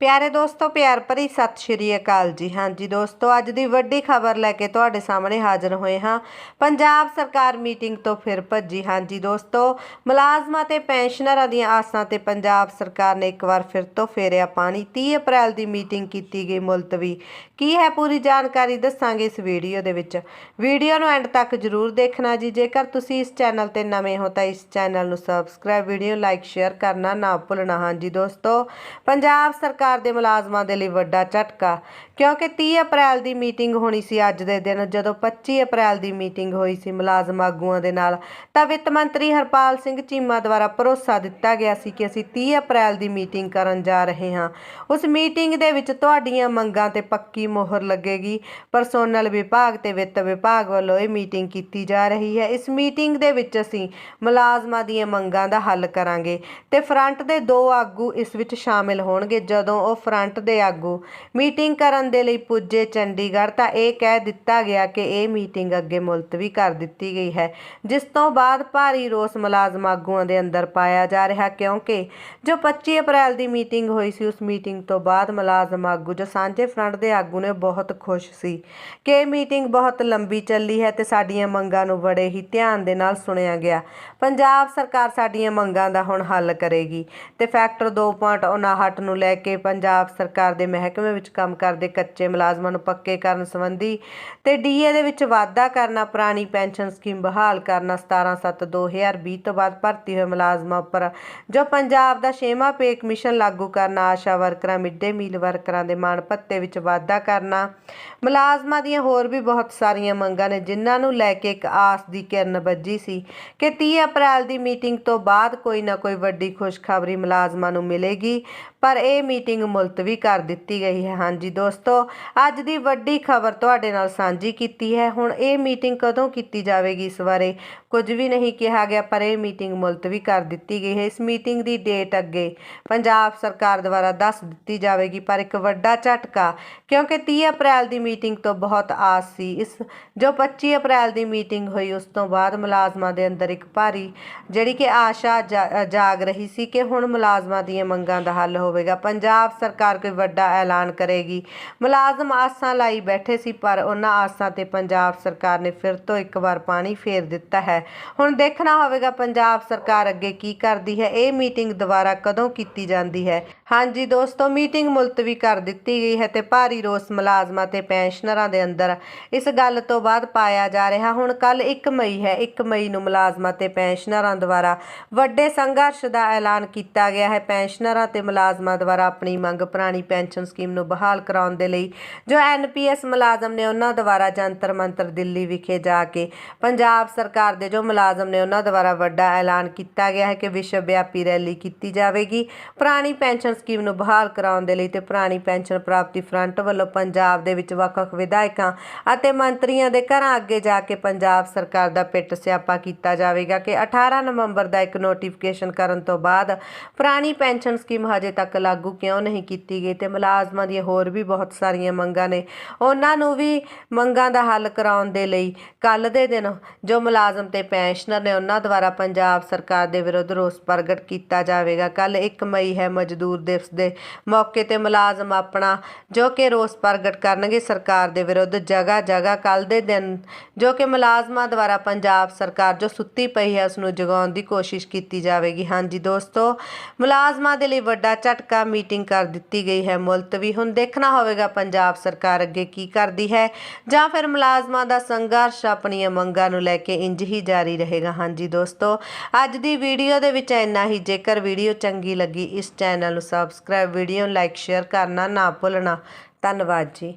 ਪਿਆਰੇ ਦੋਸਤੋ, ਪਿਆਰ ਭਰੀ ਸਤਿ ਸ਼੍ਰੀ ਅਕਾਲ ਜੀ। ਹਾਂਜੀ ਦੋਸਤੋ, ਅੱਜ ਦੀ ਵੱਡੀ ਖਬਰ ਲੈ ਕੇ ਤੁਹਾਡੇ ਸਾਹਮਣੇ ਹਾਜ਼ਰ ਹੋਏ ਹਾਂ। ਪੰਜਾਬ ਸਰਕਾਰ ਮੀਟਿੰਗ ਤੋਂ ਫਿਰ ਭੱਜੀ। ਹਾਂਜੀ ਦੋਸਤੋ, ਮੁਲਾਜ਼ਮਾਂ ਤੇ ਪੈਨਸ਼ਨਰਾਂ ਦੀਆਂ ਆਸਾਂ ਤੇ ਪੰਜਾਬ ਸਰਕਾਰ ਨੇ ਇੱਕ ਵਾਰ ਫਿਰ ਤੋਂ ਫੇਰਿਆ ਪਾਣੀ। 30 ਅਪ੍ਰੈਲ ਦੀ ਮੀਟਿੰਗ ਕੀਤੀ ਗਈ ਮੁਲਤਵੀ। ਕੀ ਹੈ ਪੂਰੀ ਜਾਣਕਾਰੀ ਦੱਸਾਂਗੇ ਇਸ ਵੀਡੀਓ ਦੇ ਵਿੱਚ। ਵੀਡੀਓ ਨੂੰ ਐਂਡ ਤੱਕ ਜਰੂਰ ਦੇਖਣਾ ਜੀ। ਜੇਕਰ ਤੁਸੀਂ ਇਸ ਚੈਨਲ ਤੇ ਨਵੇਂ ਹੋ, ਤਾਂ ਇਸ ਚੈਨਲ ਨੂੰ ਸਬਸਕ੍ਰਾਈਬ, ਵੀਡੀਓ ਲਾਈਕ, ਸ਼ੇਅਰ ਕਰਨਾ ਨਾ ਭੁੱਲਣਾ। ਹਾਂਜੀ ਦੋਸਤੋ, ਪੰਜਾਬ ਸਰਕਾਰ ਦੇ ਮੁਲਾਜ਼ਮਾਂ ਦੇ ਲਈ ਵੱਡਾ ਝਟਕਾ, ਕਿਉਂਕਿ 30 ਅਪ੍ਰੈਲ ਦੀ ਮੀਟਿੰਗ ਹੋਣੀ ਸੀ ਅੱਜ ਦੇ ਦਿਨ। ਜਦੋਂ 25 ਅਪ੍ਰੈਲ ਦੀ ਮੀਟਿੰਗ ਹੋਈ ਸੀ, ਮੁਲਾਜ਼ਮ ਆਗੂਆਂ ਦੇ ਨਾਲ, ਤਾਂ ਵਿੱਤ ਮੰਤਰੀ ਹਰਪਾਲ ਸਿੰਘ ਚੀਮਾ ਦੁਆਰਾ ਭਰੋਸਾ ਦਿੱਤਾ ਗਿਆ ਸੀ ਕਿ ਅਸੀਂ 30 ਅਪ੍ਰੈਲ ਦੀ ਮੀਟਿੰਗ ਕਰਨ ਜਾ ਰਹੇ ਹਾਂ। ਉਸ ਮੀਟਿੰਗ ਦੇ ਵਿੱਚ ਤੁਹਾਡੀਆਂ ਮੰਗਾਂ ਤੇ ਪੱਕੀ ਮੋਹਰ ਲੱਗੇਗੀ। ਪਰਸੋਨਲ ਵਿਭਾਗ ਤੇ ਵਿੱਤ ਵਿਭਾਗ ਵੱਲੋਂ ਇਹ ਮੀਟਿੰਗ ਕੀਤੀ ਜਾ ਰਹੀ ਹੈ। ਇਸ ਮੀਟਿੰਗ ਦੇ ਵਿੱਚ ਅਸੀਂ ਮੁਲਾਜ਼ਮਾਂ ਦੀਆਂ ਮੰਗਾਂ ਦਾ ਹੱਲ ਕਰਾਂਗੇ ਤੇ ਫਰੰਟ ਦੇ ਦੋ ਆਗੂ ਇਸ ਵਿੱਚ ਸ਼ਾਮਿਲ ਹੋਣਗੇ। ਜਦੋਂ ਉਹ ਫਰੰਟ ਦੇ ਆਗੂ ਮੀਟਿੰਗ ਕਰਨ ਦੇ ਲਈ ਪੁੱਜੇ ਚੰਡੀਗੜ੍ਹ ਤਾਂ ਇਹ ਕਹਿ ਦਿੱਤਾ ਗਿਆ ਕਿ ਇਹ ਮੀਟਿੰਗ ਅੱਗੇ ਮੁਲਤਵੀ ਕਰ ਦਿੱਤੀ ਗਈ ਹੈ, ਜਿਸ ਤੋਂ ਬਾਅਦ ਭਾਰੀ ਰੋਸ ਮੁਲਾਜ਼ਮ ਆਗੂਆਂ ਦੇ ਅੰਦਰ ਪਾਇਆ ਜਾ ਰਿਹਾ ਕਿਉਂਕਿ ਜੋ 25 ਅਪ੍ਰੈਲ ਦੀ ਮੀਟਿੰਗ ਹੋਈ ਸੀ, ਉਸ ਮੀਟਿੰਗ ਤੋਂ ਬਾਅਦ ਮੁਲਾਜ਼ਮ ਆਗੂ ਜੋ ਸਾਂਝੇ ਫਰੰਟ ਦੇ ਆਗੂ ਨੇ ਬਹੁਤ ਖੁਸ਼ ਸੀ ਕਿ ਇਹ ਮੀਟਿੰਗ ਬਹੁਤ ਲੰਬੀ ਚੱਲੀ ਹੈ ਤੇ ਸਾਡੀਆਂ ਮੰਗਾਂ ਨੂੰ ਬੜੇ ਹੀ ਧਿਆਨ ਦੇ ਨਾਲ ਸੁਣਿਆ ਗਿਆ। ਪੰਜਾਬ ਸਰਕਾਰ ਸਾਡੀਆਂ ਮੰਗਾਂ ਦਾ ਹੁਣ ਹੱਲ ਕਰੇਗੀ ਤੇ ਫੈਕਟਰ 2.59 ਨੂੰ ਲੈ ਕੇ ਪੰਜਾਬ ਸਰਕਾਰ ਦੇ ਮਹਿਕਮੇ ਵਿੱਚ ਕੰਮ ਕਰਦੇ ਕੱਚੇ ਮੁਲਾਜ਼ਮਾਂ ਨੂੰ ਪੱਕੇ ਕਰਨ ਸੰਬੰਧੀ ਤੇ ਡੀਏ ਦੇ ਵਿੱਚ ਵਾਧਾ ਕਰਨਾ, ਪੁਰਾਣੀ ਪੈਨਸ਼ਨ ਸਕੀਮ ਬਹਾਲ ਕਰਨਾ 17/7/2020 ਤੋਂ ਬਾਅਦ ਭਰਤੀ ਹੋਏ ਮੁਲਾਜ਼ਮਾਂ ਉੱਪਰ, ਜੋ ਪੰਜਾਬ ਦਾ ਛੇਵਾਂ ਪੇ ਕਮਿਸ਼ਨ ਲਾਗੂ ਕਰਨਾ, ਆਸ਼ਾ ਵਰਕਰਾਂ, ਮਿੱਡੇ ਮੀਲ ਵਰਕਰਾਂ ਦੇ ਮਾਣ ਭੱਤੇ ਵਿੱਚ ਵਾਧਾ ਕਰਨਾ। ਮੁਲਾਜ਼ਮਾਂ ਦੀਆਂ ਹੋਰ ਵੀ ਬਹੁਤ ਸਾਰੀਆਂ ਮੰਗਾਂ ਨੇ, ਜਿਨ੍ਹਾਂ ਨੂੰ ਲੈ ਕੇ ਇੱਕ ਆਸ ਦੀ ਕਿਰਨ ਵੱਜੀ ਸੀ ਕਿ 30 ਅਪ੍ਰੈਲ ਦੀ ਮੀਟਿੰਗ ਤੋਂ ਬਾਅਦ ਕੋਈ ਨਾ ਕੋਈ ਵੱਡੀ ਖੁਸ਼ਖਬਰੀ ਮੁਲਾਜ਼ਮਾਂ ਨੂੰ ਮਿਲੇਗੀ, ਪਰ ਇਹ ਮੀਟਿੰਗ ਮੁਲਤਵੀ ਕਰ ਦਿੱਤੀ ਗਈ ਹੈ। ਹਾਂਜੀ ਦੋਸਤੋ, ਅੱਜ ਦੀ ਵੱਡੀ ਖਬਰ ਤੁਹਾਡੇ ਨਾਲ ਸਾਂਝੀ ਕੀਤੀ ਹੈ। ਹੁਣ ਇਹ ਮੀਟਿੰਗ ਕਦੋਂ ਕੀਤੀ ਜਾਵੇਗੀ ਇਸ ਬਾਰੇ ਕੁਝ ਵੀ ਨਹੀਂ ਕਿਹਾ ਗਿਆ, ਪਰ ਇਹ ਮੀਟਿੰਗ ਮੁਲਤਵੀ ਕਰ ਦਿੱਤੀ ਗਈ ਹੈ। ਇਸ ਮੀਟਿੰਗ ਦੀ ਡੇਟ ਅੱਗੇ ਪੰਜਾਬ ਸਰਕਾਰ ਦੁਆਰਾ ਦੱਸ ਦਿੱਤੀ ਜਾਵੇਗੀ, ਪਰ ਇੱਕ ਵੱਡਾ ਝਟਕਾ, ਕਿਉਂਕਿ 30 ਅਪ੍ਰੈਲ ਦੀ ਮੀਟਿੰਗ ਤੋਂ ਬਹੁਤ ਆਸ ਸੀ। ਇਸ ਜੋ 25 ਅਪ੍ਰੈਲ ਦੀ ਮੀਟਿੰਗ ਹੋਈ, ਉਸ ਤੋਂ ਬਾਅਦ ਮੁਲਾਜ਼ਮਾਂ ਦੇ ਅੰਦਰ ਇੱਕ ਭਾਰੀ ਜਿਹੜੀ ਕਿ ਆਸ਼ਾ ਜਾਗ ਰਹੀ ਸੀ ਕਿ ਹੁਣ ਮੁਲਾਜ਼ਮਾਂ ਦੀਆਂ ਮੰਗਾਂ ਦਾ ਹੱਲ ਹੋਵੇਗਾ। ਪੰਜਾਬ ਸਰਕਾਰ ਕੋਈ ਵੱਡਾ ਐਲਾਨ ਕਰੇਗੀ। ਮੁਲਾਜ਼ਮ ਆਸਾਂ ਲਾਈ ਬੈਠੇ ਸੀ, ਪਰ ਉਹਨਾਂ ਆਸਾਂ ਤੇ ਪੰਜਾਬ ਸਰਕਾਰ ਨੇ ਫਿਰ ਤੋਂ ਇੱਕ ਵਾਰ ਪਾਣੀ ਫੇਰ ਦਿੱਤਾ ਹੈ। ਹੁਣ ਦੇਖਣਾ ਹੋਵੇਗਾ ਪੰਜਾਬ ਸਰਕਾਰ ਅੱਗੇ ਕੀ ਕਰਦੀ ਹੈ। ਇਹ ਮੀਟਿੰਗ ਦੁਬਾਰਾ ਕਦੋਂ ਕੀਤੀ ਜਾਂਦੀ ਹੈ? ਹਾਂਜੀ ਦੋਸਤੋ, ਮੀਟਿੰਗ ਮੁਲਤਵੀ ਕਰ ਦਿੱਤੀ ਗਈ ਹੈ ਤੇ ਭਾਰੀ ਰੋਸ ਮੁਲਾਜ਼ਮਾਂ ਤੇ ਪੈਨਸ਼ਨਰਾਂ ਦੇ ਅੰਦਰ ਇਸ ਗੱਲ ਤੋਂ ਬਾਅਦ ਪਾਇਆ ਜਾ ਰਿਹਾ। ਹੁਣ ਕੱਲ 1 ਮਈ ਹੈ 1 ਮਈ ਨੂੰ ਮੁਲਾਜ਼ਮਾਂ ਤੇ ਪੈਨਸ਼ਨਰਾਂ ਦੁਆਰਾ ਵੱਡੇ ਸੰਘਰਸ਼ ਦਾ ਐਲਾਨ ਕੀਤਾ ਗਿਆ ਹੈ। ਪੈਨਸ਼ਨਰਾਂ ਤੇ ਮੁਲਾਜ਼ਮਾਂ ਦੁਆਰਾ ਆਪਣੀ ਮੰਗ, ਪੁਰਾਣੀ ਪੈਨਸ਼ਨ ਸਕੀਮ ਨੂੰ ਬਹਾਲ ਕਰਾਉਣ ਦੇ ਲਈ ਜੋ ਐਨਪੀਐਸ ਮੁਲਾਜ਼ਮ ਨੇ ਉਹਨਾਂ ਦੁਆਰਾ ਜੰਤਰ ਮੰਤਰ ਦਿੱਲੀ ਵਿਖੇ ਜਾ ਕੇ ਪੰਜਾਬ ਸਰਕਾਰ ਦੇ ਜੋ ਮੁਲਾਜ਼ਮ ਨੇ ਉਹਨਾਂ ਦੁਆਰਾ ਵੱਡਾ ਐਲਾਨ ਕੀਤਾ ਗਿਆ ਹੈ ਕਿ ਵਿਸ਼ਵ ਵਿਆਪੀ ਰੈਲੀ ਕੀਤੀ ਜਾਵੇਗੀ। ਪੁਰਾਣੀ ਪੈਨਸ਼ਨ ਸਕੀਮ ਨੂੰ ਬਹਾਲ ਕਰਾਉਣ ਦੇ ਲਈ ਤੇ ਪੁਰਾਣੀ ਪੈਨਸ਼ਨ ਪ੍ਰਾਪਤੀ ਫਰੰਟ ਵੱਲੋਂ ਪੰਜਾਬ ਦੇ ਵਿੱਚ ਵੱਖ-ਵੱਖ ਵਿਧਾਇਕਾਂ ਅਤੇ ਮੰਤਰੀਆਂ ਦੇ ਘਰਾਂ ਅੱਗੇ ਜਾ ਕੇ ਪੰਜਾਬ ਸਰਕਾਰ ਦਾ ਪਿੱਟ ਸਿਆਪਾ ਕੀਤਾ ਜਾਵੇਗਾ ਕਿ 18 ਨਵੰਬਰ ਦਾ ਇੱਕ ਨੋਟੀਫਿਕੇਸ਼ਨ ਕਰਨ ਤੋਂ ਬਾਅਦ ਪੁਰਾਣੀ ਪੈਨਸ਼ਨ ਸਕੀਮ ਹਜੇ ਤੱਕ ਲਾਗੂ ਕਿਉਂ ਨਹੀਂ ਕੀਤੀ ਗਈ ਤੇ ਮੁਲਾਜ਼ਮਾਂ ਦੀਆਂ ਹੋਰ ਵੀ ਬਹੁਤ ਸਾਰੀਆਂ ਮੰਗਾਂ ਨੇ। ਉਹਨਾਂ ਨੂੰ ਵੀ ਮੰਗਾਂ ਦਾ ਹੱਲ ਕਰਾਉਣ ਦੇ ਲਈ ਕੱਲ ਦੇ ਦਿਨ ਜੋ ਮੁਲਾਜ਼ਮ ਤੇ ਪੈਨਸ਼ਨਰ ਨੇ ਉਹਨਾਂ ਦੁਆਰਾ ਪੰਜਾਬ ਸਰਕਾਰ ਦੇ ਵਿਰੁੱਧ ਰੋਸ ਪ੍ਰਗਟ ਕੀਤਾ ਜਾਵੇਗਾ। ਕੱਲ 1 ਮਈ ਹੈ ਮਜ਼ਦੂਰ ਦਿਵਸ ਦੇ ਮੌਕੇ ਤੇ ਮੁਲਾਜ਼ਮ ਆਪਣਾ ਜੋ ਕਿ ਰੋਸ ਪ੍ਰਗਟ ਕਰਨਗੇ ਸਰਕਾਰ ਦੇ ਵਿਰੁੱਧ ਜਗ੍ਹਾ ਜਗ੍ਹਾ ਕੱਲ ਦੇ ਦਿਨ ਜੋ ਕਿ ਮੁਲਾਜ਼ਮਾਂ ਦੁਆਰਾ ਪੰਜਾਬ ਸਰਕਾਰ ਜੋ ਸੁੱਤੀ ਪਈ ਹੈ ਉਸ ਨੂੰ ਜਗਾਉਣ ਦੀ ਕੋਸ਼ਿਸ਼ ਕੀਤੀ ਜਾਵੇਗੀ। ਹਾਂਜੀ ਦੋਸਤੋ, ਮੁਲਾਜ਼ਮਾਂ ਦੇ ਲਈ ਵੱਡਾ ਝਟਕਾ ਮੀਟਿੰਗ ਕਰ ਦਿੱਤੀ ਗਈ ਹੈ, ਮੁਲਤਵੀ ਹੁਣ ਦੇਖਣਾ ਹੋਵੇਗਾ ਪੰਜਾਬ ਸਰਕਾਰ ਅੱਗੇ ਕੀ ਕਰਦੀ ਹੈ ਜਾਂ ਫਿਰ ਮੁਲਾਜ਼ਮਾਂ ਦਾ ਸੰਘਰਸ਼ ਆਪਣੀਆਂ ਮੰਗਾਂ ਨੂੰ ਲੈ ਕੇ ਇੰਜ ਹੀ ਜਾਰੀ ਰਹੇਗਾ। ਹਾਂਜੀ ਦੋਸਤੋ, ਅੱਜ ਦੀ ਵੀਡੀਓ ਦੇ ਵਿੱਚ ਇੰਨਾ ਹੀ। ਜੇਕਰ ਵੀਡੀਓ ਚੰਗੀ ਲੱਗੀ, ਇਸ ਚੈਨਲ ਨੂੰ ਸਬਸਕ੍ਰਾਈਬ, ਵੀਡੀਓ ਨੂੰ ਲਾਈਕ, ਸ਼ੇਅਰ ਕਰਨਾ ਨਾ ਭੁੱਲਣਾ। ਧੰਨਵਾਦ ਜੀ।